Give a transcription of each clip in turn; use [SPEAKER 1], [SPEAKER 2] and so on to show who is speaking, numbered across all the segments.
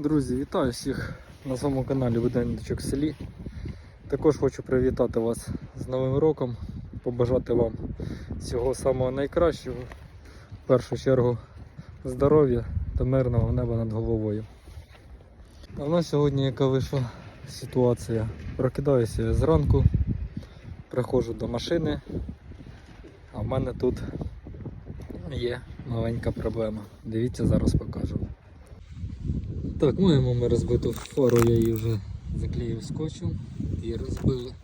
[SPEAKER 1] Друзі, вітаю всіх на своєму каналі Буденничок в селі. Також хочу привітати вас з Новим роком, побажати вам всього самого найкращого. В першу чергу здоров'я та мирного неба над головою. А в нас сьогодні яка вийшла ситуація. Прокидаюся я зранку, приходжу до машини, а в мене тут є маленька проблема. Дивіться, зараз покажу. Так, маємо ми розбиту фару, я її вже заклеїв скотчем і розбили.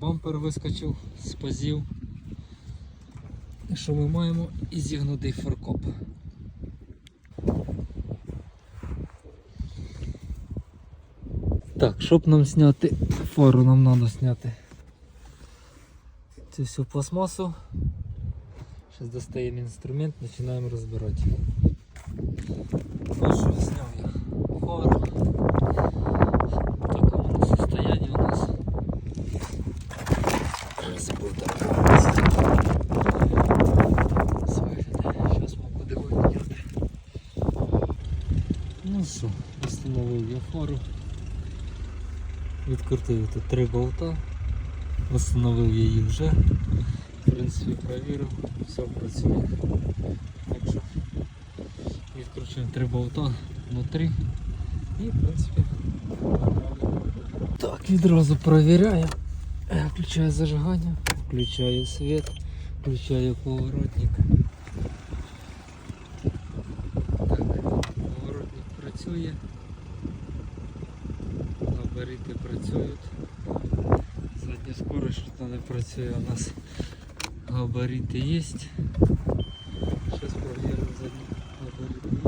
[SPEAKER 1] Бампер вискочив з пазів. І що ми маємо? І зігнутий фаркоп. Так, щоб нам зняти фару, нам треба зняти цю всю пластмасу. Зараз достаємо інструмент, починаємо розбирати. Ну що, зняв я фару. В такому состоянии у нас розбита Зараз вам будемо міняти. Ну встановив я фару. Відкрутив тут три болта. Встановив її вже. В принципі, перевірив, все працює. Так що Відкручуємо три болта внутрі і в принципі. Так, відразу перевіряємо. Е, Включаю зажигання, включаю світ, включаю поворотник. працює, габарити працюють. Задня скорость не працює, у нас габарити є. Зараз проверимо задні габарити.